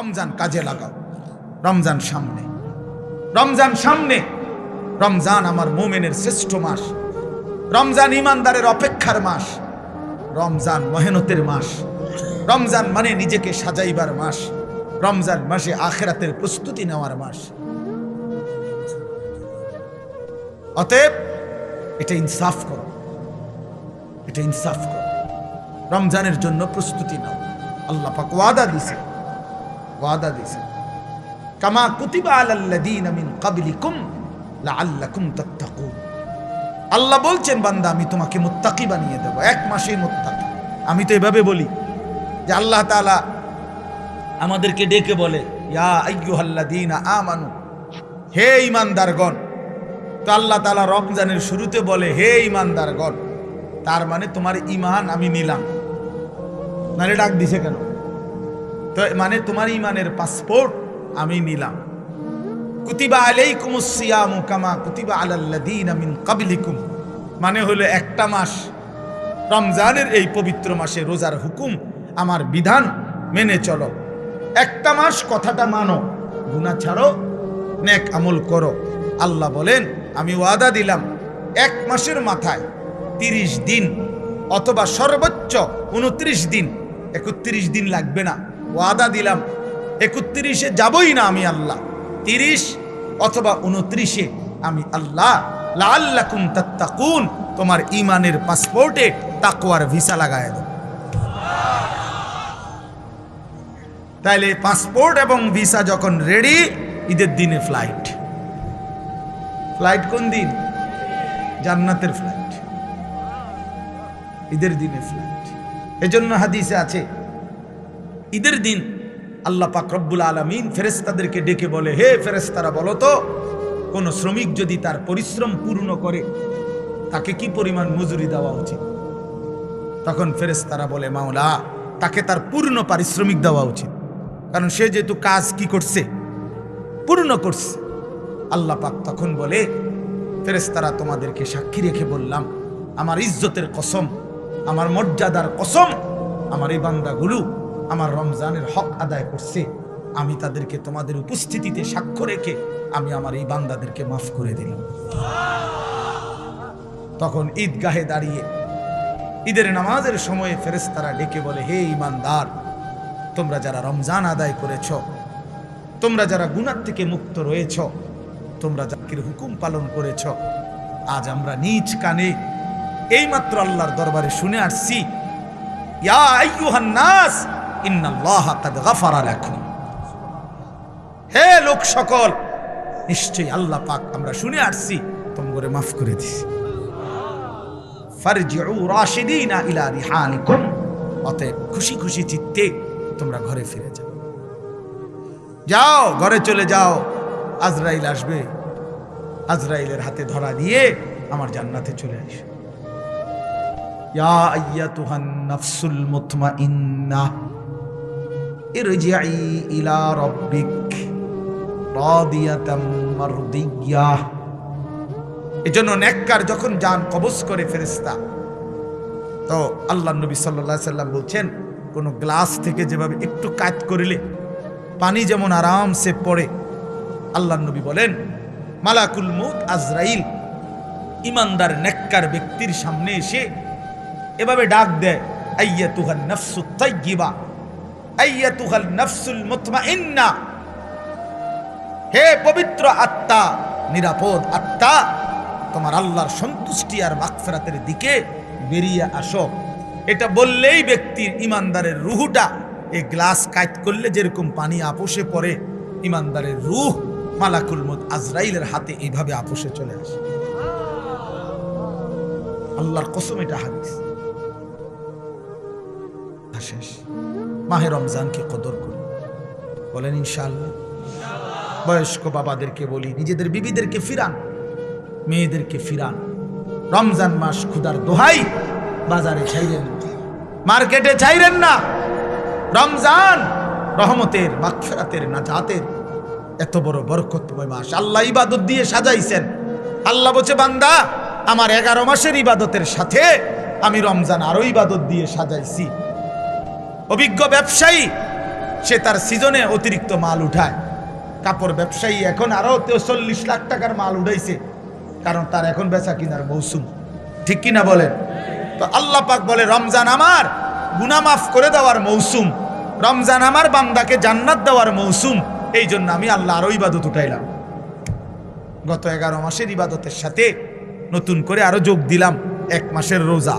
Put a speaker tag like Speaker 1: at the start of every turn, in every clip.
Speaker 1: রমজান কাজে লাগাও। রমজান সামনে। রমজান সামনে। রমজান আমার মোমেনের শ্রেষ্ঠ মাস। রমজান ইমানদারের অপেক্ষার মাস। রমজান মেহনতের মাস। রমজান মানে নিজেকে সাজাইবার মাস। রমজান মাসে আখেরাতের প্রস্তুতি নেওয়ার মাস। অতএব এটা ইনসাফ করো। এটা ইনসাফ করো। রমজানের জন্য প্রস্তুতি নাও। আল্লাহ পাক ওয়াদা দিছে ওয়াদা দিছে কামা কুতিবা আলাল্লাযীনা মিন ক্বাবলিকুম লাআল্লাকুম তাত্তাকুন। আল্লাহ বলছেন, বান্দা, আমি তোমাকে মুত্তাকি বানিয়ে দেব, এক মাসেই মুত্তাকি। আমি তো এভাবে বলি যে আল্লাহ তাআলা আমাদেরকে ডেকে বলে, ইয়া আইয়ুহাল্লাযীনা আমানু, হে ঈমানদারগণ। তো আল্লাহ তাআলা রমজানের শুরুতে বলে, হে ঈমানদারগণ, তার মানে তোমার ঈমান আমি নিলাম। নারে ডাক দিছে কেন? তো মানে তোমার ইমানের পাসপোর্ট আমি নিলাম। কুতিবা আলাইকুম সিয়ামু কামা কুতিবা আলাল্লাযীনা মিন ক্বাবলিকুম। মানে হলো একটা মাস রমজানের এই পবিত্র মাসে রোজার হুকুম আমার বিধান মেনে চলো। একটা মাস কথাটা মানো, গুনাহ ছাড়ো, নেক আমল করো। আল্লাহ বলেন, আমি ওয়াদা দিলাম, এক মাসের মাথায় তিরিশ দিন অথবা সর্বোচ্চ উনত্রিশ দিন, একত্রিশ দিন লাগবে না। ওয়াদা দিলাম, একত্রিশে যাবই না আমি আল্লাহ। তিরিশ অথবা উনত্রিশে আমি আল্লাহ। লাল্লাকুম তাত্তাকুন, তোমার ইমানের পাসপোর্টে তাকওয়ার ভিসা লাগায় দেব তাইলে পাসপোর্ট এবং ভিসা যখন রেডি, ঈদের দিনে ফ্লাইট। ফ্লাইট কোন দিন? জান্নাতের ফ্লাইট। ঈদের দিনে ফ্লাইট। এজন্য হাদিসে আছে ঈদের দিন আল্লাহ পাক রব্বুল আলমিন ফেরেস্তাদেরকে ডেকে বলে, হে ফেরেস্তারা বলো তো, কোনো শ্রমিক যদি তার পরিশ্রম পূর্ণ করে, তাকে কি পরিমাণ মজুরি দেওয়া উচিত? তখন ফেরেস্তারা বলে, মাওলা, তাকে তার পূর্ণ পারিশ্রমিক দেওয়া উচিত। কারণ সে যেহেতু কাজ কি করছে, পূর্ণ করছে। আল্লাহ পাক তখন বলে ফেরেস্তারা তোমাদেরকে সাক্ষী রেখে বললাম, আমার ইজ্জতের কসম, আমার মর্যাদার কসম, আমার এই বান্দাগুলো আমার রমজানের হক আদায় করছে, আমি তাদেরকে তোমাদের উপস্থিতিতে সাক্ষ্য রেখে আমি আমার এই বান্দাদেরকে মাফ করে দিলাম। তখন ঈদগাহে দাঁড়িয়ে ঈদের নামাজের সময়ে ফেরেস্তারা ডেকে বলে, হে ইমানদার তোমরা যারা রমজান আদায় করেছ, তোমরা যারা গুনার থেকে মুক্ত রয়েছ, তোমরা জাকির হুকুম পালন করেছ, আজ আমরা নিজ কানে এইমাত্র আল্লাহর দরবারে শুনে আসছি, ইয়া আইয়ুহান হে লোক সকল, নিশ্চয়ই আল্লাহ পাক আমরা শুনে আসছি তোমরে মাফ করে দিছি। অতএব খুশি খুশি চিত্তে তোমরা ঘরে ফিরে যাও। যাও, ঘরে চলে যাও। আজরাইল আসবে। আজরাইলের হাতে ধরা দিয়ে আমার জান্নাতে চলে আসবে। ইয়া আইয়াতুহান নাফসুল মুতমাইন্নাহ ইরজিই ইলা রাব্বিক রাদিয়াতাম মারদিয়াহ এজন্য নেককার যখন যান কবজ করে ফেরেশতা, তো আল্লাহ নবী সাল্লাল্লাহু সাল্লাম বলছেন, কোন গ্লাস থেকে যেভাবে একটু কাত করিলে পানি যেমন আরামসে পড়ে, আল্লাহ নবী বলেন, মালাকুল মুত আজরাইল, ইমানদার নেককার ব্যক্তির সামনে এসে এভাবে ডাক দেয় আইয়া তুহান নফসু তাইয়িবা হে পবিত্র আত্মা, নিরাপদ আত্মা, তোমার আল্লাহর সন্তুষ্টি আর মাগফিরাতের দিকে বেরিয়ে আসো। এটা বললেই ব্যক্তির ইমানদারের রুহুটা। এই গ্লাস কাইট করলে যেরকম পানি আপোষে পড়ে, ইমানদারের রুহ মালাকুল মত আজরাইলের হাতে এইভাবে আপোষে চলে আসে। আল্লাহর কসম এটা হাদিস। শেষ। মাহে রমজানকে কদর করি। বলেন, ইনশাআল্লাহ। বয়স্ক বাবাদেরকে বলি, নিজেদের বিবিদেরকে ফিরান, মেয়েদেরকে ফিরান। রমজান মাস ক্ষুদার দোহাই, বাজারে ছাইরেন মার্কেটে ছাইরেন না। রমজান রহমতের, মাগফিরাতের, নাজাতের এত বড় বরকতময় মাস। আল্লাহ ইবাদত দিয়ে সাজাইছেন। আল্লাহ বলছে, বান্দা, আমার এগারো মাসের ইবাদতের সাথে আমি রমজান আরও ইবাদত দিয়ে সাজাইছি। অভিজ্ঞ ব্যবসায়ী, সে তার সিজনে অতিরিক্ত মাল উঠায়। কাপড় ব্যবসায়ী এখন আরও চল্লিশ লাখ টাকার মাল উঠাইছে, কারণ তার এখন বেচা কিনার মৌসুম। ঠিক কিনা বলেন? তো আল্লাহ পাক বলে, রমজান আমার গুনা মাফ করে দেওয়ার মৌসুম, রমজান আমার বান্দাকে জান্নাত দেওয়ার মৌসুম এই জন্য আমি আল্লাহ আরও ইবাদত উঠাইলাম। গত এগারো মাসের ইবাদতের সাথে নতুন করে আরও যোগ দিলাম এক মাসের রোজা।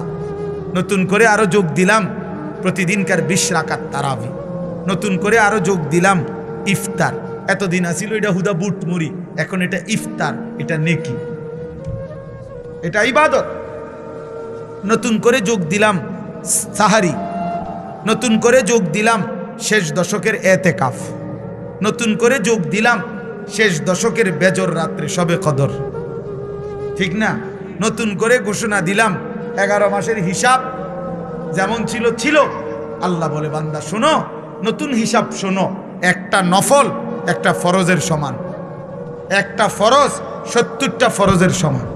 Speaker 1: নতুন করে আরও যোগ দিলাম প্রতিদিনকার বিশ রাকাত তারাবি। নতুন করে আরও যোগ দিলাম, ইফতার। এতদিন আসিল এটা হুদা বুট মুড়ি, এখন এটা ইফতার, এটা নেকি। এটা ইবাদত। নতুন করে যোগ দিলাম, সাহারি। নতুন করে যোগ দিলাম, শেষ দশকের এতেকাফ। নতুন করে যোগ দিলাম, শেষ দশকের বেজর রাত্রে সবে কদর। ঠিক না? নতুন করে ঘোষণা দিলাম, এগারো মাসের হিসাব যেমন ছিল ছিল। আল্লাহ বলে, বান্দা, শোনো, নতুন হিসাব শোনো। একটা নফল একটা ফরজের সমান। একটা ফরজ সত্তরটা ফরজের সমান।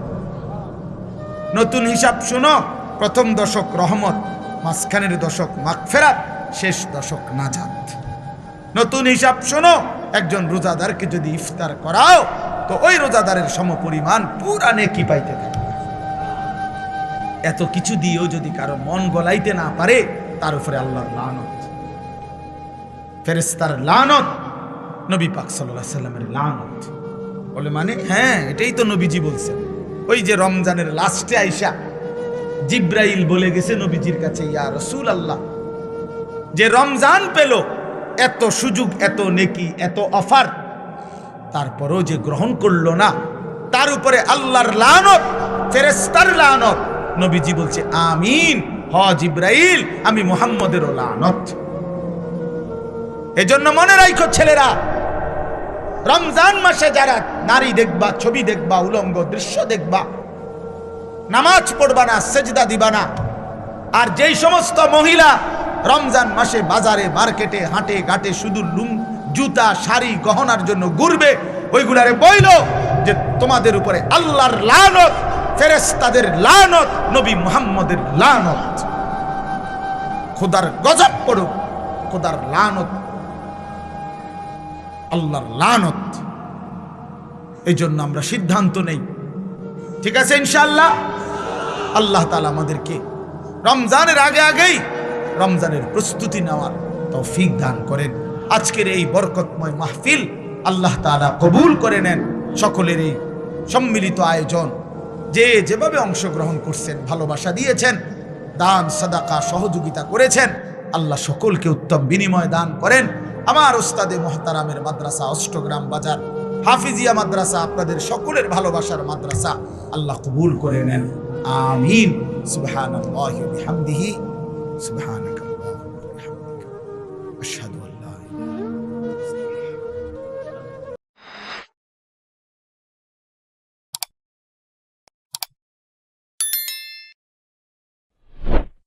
Speaker 1: নতুন হিসাব শোনো, প্রথম দশক রহমত, মাঝখানের দশক মাগফেরাত, শেষ দশক নাজাত। নতুন হিসাব শোনো, একজন রোজাদারকে যদি ইফতার করাও, তো ওই রোজাদারের সমপরিমাণ পুরা নেকি পাইতে থাকবে এত কিছু দিয়েও যদি কারও মন গলাইতে না পারে, তার উপরে আল্লাহর লানত। ফেরেস্তার লানত, নবী পাক সাল্লাহ সাল্লামের লানত। বলে মানে হ্যাঁ এটাই তো নবীজি বলছেন। ওই যে রমজানের লাস্টে আইসা, জিব্রাইল বলে গেছে নবীজির কাছে, ইয়া রসুল আল্লাহ যে রমজান পেল, এত সুযোগ, এত নেকি, এত অফার, তারপরও যে গ্রহণ করল না, তার উপরে আল্লাহর লানত ফেরেস্তার লানত নবীজি বলছে, আমিন হজ জিব্রাইল, আমি মোহাম্মদেরও লানত। এজন্য মনে রাখো ছেলেরা, রমজান মাসে যারা নারী দেখবা, ছবি দেখবা, উলঙ্গ দৃশ্য দেখবা, নামাজ পড়বা না, সেজদা দিবা না, আর যেই সমস্ত মহিলা রমজান মাসে বাজারে, মার্কেটে, হাটে, ঘাটে শুধু লুম জুতা, শাড়ি, গহনার জন্য ঘুরবে, ওইগুলারে বইল যে তোমাদের উপরে আল্লাহর লানত। ফেরেস্তাদের লানত, নবী মুহাম্মদের লানত। খোদার গজব পড়ুক, খোদার লানত, আল্লাহর লানত। এই জন্য আমরা সিদ্ধান্ত নেই। ঠিক আছে ইনশাআল্লাহ? আল্লাহ তালা আমাদেরকে রমজানের আগে আগেই রমজানের প্রস্তুতি নেওয়ার তৌফিক দান করেন। আজকের এই বরকতময় মাহফিল আল্লাহ তালা কবুল করে নেন। সকলের এই সম্মিলিত আয়োজন যে যেভাবে অংশগ্রহণ করছেন, ভালোবাসা দিয়েছেন, দান, সাদাকা, সহযোগিতা করেছেন, আল্লাহ সকলকে উত্তম বিনিময় দান করেন। আমার ওস্তাদে মোহতারামের মাদ্রাসা, অষ্টগ্রাম বাজার, হাফিজিয়া মাদ্রাসা, আপনাদের সকলের ভালোবাসার মাদ্রাসা, আল্লাহ কবুল করে নেন। আমিন। সুবহানাল্লাহি ওয়া